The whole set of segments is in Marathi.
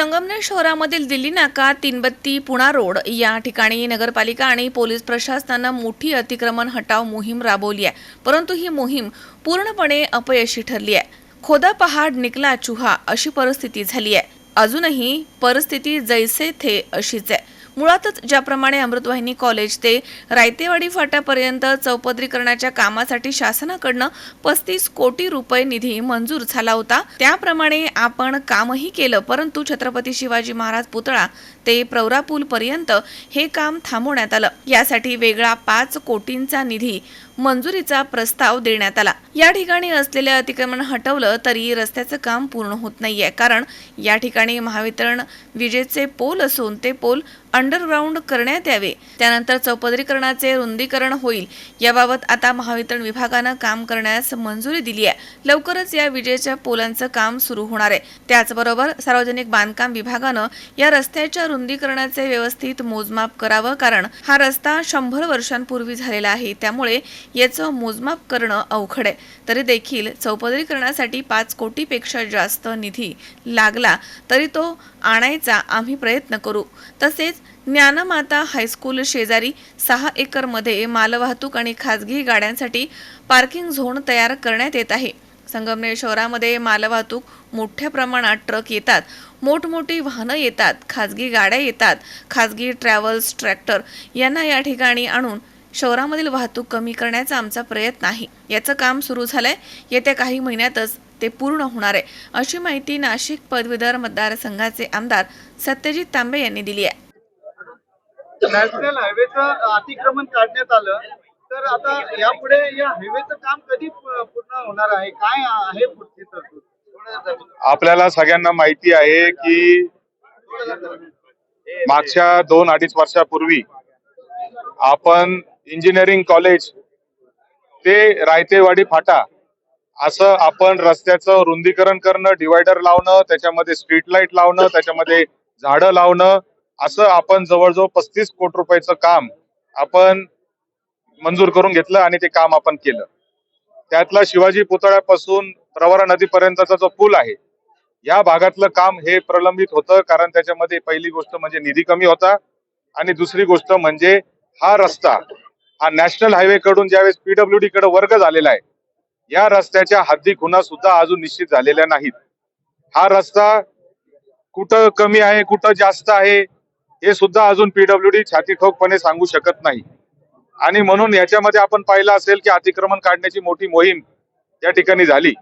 संगमनेर शहरामधील दिल्ली नाका तीनबत्ती पुणा रोड या ठिकाणी नगरपालिका आणि पोलीस प्रशासनानं मोठी अतिक्रमण हटाव मोहीम राबवली आहे. परंतु ही मोहीम पूर्णपणे अपयशी ठरली आहे. खोदा पहाड निकला चुहा अशी परिस्थिती झाली आहे. अजूनही परिस्थिती जैसे थे अशीच आहे. मुळातच ज्याप्रमाणे अमृतवाहिनी कॉलेज ते रायतेवाडी फाट्यापर्यंत चौपदरीकरणाच्या कामासाठी शासनाकडनं पस्तीस कोटी रुपये निधी मंजूर झाला होता. त्याप्रमाणे आपण कामही केलं परंतु छत्रपती शिवाजी महाराज पुतळा ते प्रवरा पूल पर्यंत हे काम थांबवण्यात आलं. यासाठी वेगळा पाच कोटींचा निधी मंजुरीचा प्रस्ताव देण्यात आला. या ठिकाणी असलेले अतिक्रमण हटवलं तरी रस्त्याचं काम पूर्ण होत नाहीये. कारण या ठिकाणी महावितरण विजेचे पोल असून ते पोल अंडरग्राऊंड करण्यात यावे. त्यानंतर चौपदरीकरणाचे रुंदीकरण होईल. याबाबत आता महावितरण विभागानं काम करण्यास मंजुरी दिली आहे लवकरच या विजेच्या पोलांचं काम सुरू होणार आहे. त्याचबरोबर सार्वजनिक बांधकाम विभागानं या रस्त्याच्या रुंदीकरणाचे व्यवस्थित मोजमाप करावं. कारण हा रस्ता शंभर वर्षांपूर्वी झालेला आहे. त्यामुळे याचं मोजमाप करणं अवघड आहे. तरी देखील चौपदरीकरणासाठी पाच कोटीपेक्षा जास्त निधी लागला तरी तो आणायचा आम्ही प्रयत्न करू. तसेच ज्ञानमाता हायस्कूल शेजारी सहा एकरमध्ये मालवाहतूक आणि खाजगी गाड्यांसाठी पार्किंग झोन तयार करण्यात येत आहे. संगमनेर शहरामध्ये मालवाहतूक मोठ्या प्रमाणात ट्रक येतात. मोठमोठी वाहनं येतात. खाजगी गाड्या येतात. खाजगी ट्रॅव्हल्स ट्रॅक्टर यांना या ठिकाणी आणून शहरामधील वाहतूक कमी करण्याचा आमचा प्रयत्न आहे. याचं काम सुरू झालंय. येत्या काही महिन्यातच ते पूर्ण होणार आहे. अशी माहिती नाशिक पदवीधर मतदारसंघाचे आमदार सत्यजित तांबे यांनी दिली आहे. नॅशनल हायवेचं अतिक्रमण काढण्यात आलं. तर आता यापुढे या हायवेचं काम कधी पूर्ण होणार आहे? काय आहे पुढची तरतूद? आपल्याला सगळ्यांना माहिती आहे की मागच्या दोन अडीच वर्षापूर्वी आपण इंजिनिअरिंग कॉलेज ते रायतेवाडी फाटा. असं आपण रस्त्याचं रुंदीकरण करणं डिवायडर लावणं त्याच्यामध्ये स्ट्रीट लाइट लावणं त्याच्यामध्ये झाडं लावणं असं आपण जवळजवळ पस्तीस कोटी रुपयाचं काम आपण मंजूर करून घेतलं आणि ते काम आपण केलं. त्यातला शिवाजी पुतळ्यापासून प्रवरा नदीपर्यंतचा जो पूल आहे या भागातलं काम हे प्रलंबित होतं कारण त्याच्यामध्ये पहिली गोष्ट म्हणजे निधी कमी होता आणि दुसरी गोष्ट म्हणजे हा रस्ता हा नॅशनल हायवे कडून ज्यावेळेस पीडब्ल्यूडी कडे वर्ग झालेला आहे या रस्त्याच्या हद्दी खुणा सुद्धा अजून निश्चित झालेल्या नाहीत. हा रस्ता कुठं कमी आहे कुठं जास्त आहे हे सुद्धा अजून पीडब्ल्यूडी छाती ठोकपणे सांगू शकत नाही. आणि म्हणून याच्यामध्ये आपण पाहिलं असेल की अतिक्रमण काढण्याची मोठी मोहीम या ठिकाणी झाली.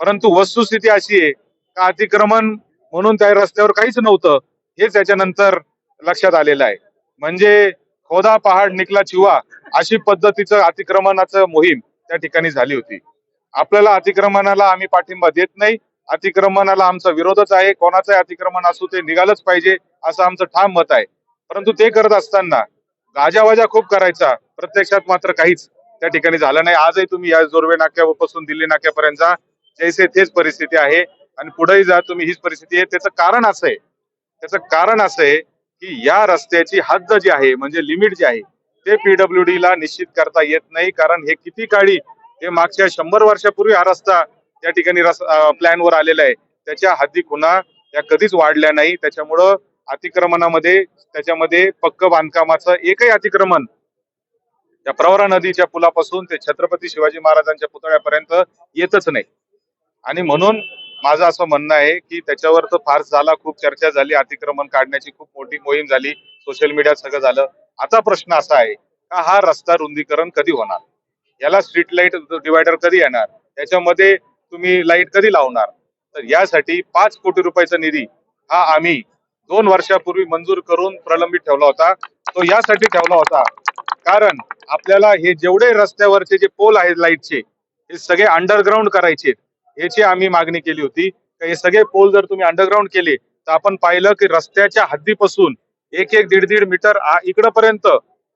परंतु वस्तुस्थिती अशी आहे का अतिक्रमण म्हणून त्या रस्त्यावर काहीच नव्हतं हेच त्याच्यानंतर लक्षात आलेलं आहे. म्हणजे खोदा पहाड निकला चिवा अशी पद्धतीचं अतिक्रमणाचं मोहीम त्या ठिकाणी झाली होती. आपल्याला अतिक्रमणाला आम्ही पाठिंबा देत नाही. अतिक्रमणाला आमचा विरोधच आहे. कोणाचंही अतिक्रमण असू ते निघालंच पाहिजे असं आमचं ठाम मत आहे. परंतु ते करत असताना गाजावाजा खूप करायचा. प्रत्यक्षात मात्र काहीच त्या ठिकाणी झालं नाही. आजही तुम्ही या जोरवे नाक्यापासून दिल्ली नाक्यापर्यंत जा. जैसे तेच परिस्थिती आहे आणि पुढेही जा. तुम्ही हीच परिस्थिती आहे. त्याचं कारण असं आहे. त्याचं कारण असं आहे की या रस्त्याची हद्द जी आहे म्हणजे लिमिट जी आहे ते पीडब्ल्यूडी ला निश्चित करता येत नाही. कारण हे किती काळी हे मागच्या शंभर वर्षापूर्वी हा रस्ता त्या ठिकाणी प्लॅन वर आलेला आहे. त्याच्या हद्दी खुणा या कधीच वाढल्या नाही. त्याच्यामुळं अतिक्रमणामध्ये त्याच्यामध्ये पक्क बांधकामाचं एकही अतिक्रमण या प्रवरा नदीच्या पुलापासून ते छत्रपती शिवाजी महाराजांच्या पुतळ्यापर्यंत येतच नाही. आणि म्हणून माझं असं म्हणणं आहे की त्याच्यावर तर फार झाला खूप चर्चा झाली अतिक्रमण काढण्याची खूप मोठी मोहीम झाली सोशल मीडिया सगळं झालं. आता प्रश्न असा आहे का हा रस्ता रुंदीकरण कधी होणार? याला स्ट्रीट लाइट डिवायडर कधी येणार? त्याच्यामध्ये तुम्ही लाइट कधी लावणार? तर यासाठी पाच कोटी रुपयाचा निधी हा आम्ही दोन वर्षापूर्वी मंजूर करून प्रलंबित ठेवला होता. तो यासाठी ठेवला होता. कारण आपल्याला हे जेवढे रस्त्यावरचे जे पोल आहेत लाईटचे हे सगळे अंडरग्राऊंड करायचे याची आम्ही मागणी केली होती का हे सगळे पोल जर तुम्ही अंडरग्राऊंड केले तर आपण पाहिलं की रस्त्याच्या हद्दीपासून एक एक दीड दीड मीटर आ- इकडपर्यंत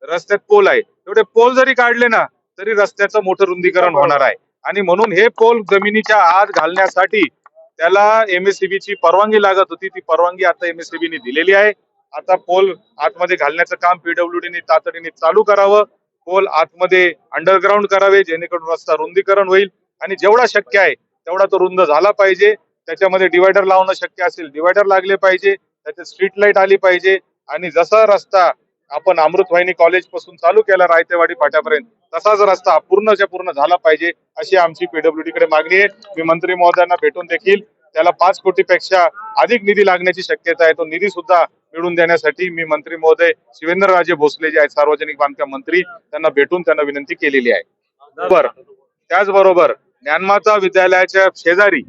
रस्त्यात पोल आहे. तेवढे पोल जरी काढले ना तरी रस्त्याचं मोठं रुंदीकरण होणार आहे. आणि म्हणून हे पोल जमिनीच्या आत घालण्यासाठी त्याला एमएससीबी ची परवानगी लागत होती. ती परवानगी आता एमएससीबी ने दिलेली आहे. आता पोल आतमध्ये घालण्याचं काम पीडब्ल्यूडी ने तातडीने चालू करावं. पोल आतमध्ये अंडरग्राऊंड करावे जेणेकरून रस्ता रुंदीकरण होईल. आणि जेवढा शक्य आहे तेवढा तो रुंद झाला पाहिजे. त्याच्यामध्ये डिवायडर लावणं शक्य असेल डिवायडर लागले पाहिजे. त्याच्यात स्ट्रीट लाइट आली पाहिजे. आणि जसा रस्ता आपण अमृतवाहिनी कॉलेजपासून चालू केला रायतेवाडी फाट्यापर्यंत तसाच रस्ता पूर्णच्या पूर्ण झाला पाहिजे अशी आमची पीडब्ल्यूडी कडे मागणी आहे. मी मंत्री महोदयांना भेटून देखील त्याला पाच कोटीपेक्षा अधिक निधी लागण्याची शक्यता आहे. तो निधी सुद्धा मिळवून देण्यासाठी मी मंत्री महोदय शिवेंद्रराजे भोसले जे आहेत सार्वजनिक बांधकाम मंत्री त्यांना भेटून त्यांना विनंती केलेली आहे. बर. त्याचबरोबर ज्ञानमाता विद्यालयाच्या शेजारी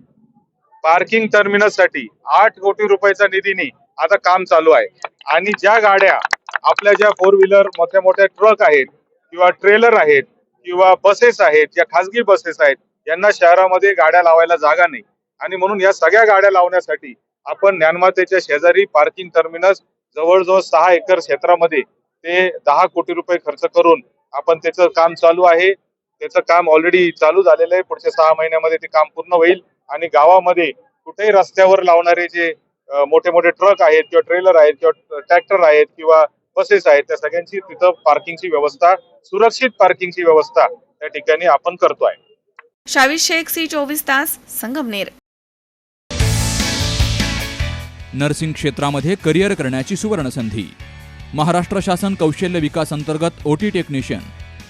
पार्किंग टर्मिनससाठी आठ कोटी रुपयाच्या निधीने आता काम चालू आहे. आणि ज्या गाड्या आपल्या ज्या फोर व्हीलर मोठ्या मोठ्या ट्रक आहेत किंवा ट्रेलर आहेत किंवा बसेस आहेत ज्या खासगी बसेस आहेत यांना शहरामध्ये गाड्या लावायला जागा नाही. आणि म्हणून या सगळ्या गाड्या लावण्यासाठी आपण ज्ञानमातेच्या शेजारी पार्किंग टर्मिनस जवळजवळ सहा एकर क्षेत्रामध्ये ते दहा कोटी रुपये खर्च करून आपण त्याचं काम चालू आहे. त्याचं काम ऑलरेडी चालू झालेलं आहे. पुढच्या सहा महिन्यामध्ये ते काम पूर्ण होईल. आणि गावामध्ये कुठेही रस्त्यावर लावणारे जे मोठे मोठे ट्रक आहेत किंवा ट्रेलर आहेत किंवा ट्रॅक्टर आहेत किंवा बसेस आहेत त्या सगळ्यांची तिथं पार्किंगची व्यवस्था सुरक्षित पार्किंगची व्यवस्था त्या ठिकाणी आपण करतोय. शावीर शेख सी चोवीस तास संगमनेर नर्सिंग क्षेत्रामध्ये करिअर करण्याची सुवर्णसंधी. महाराष्ट्र शासन कौशल्य विकास अंतर्गत O T technician.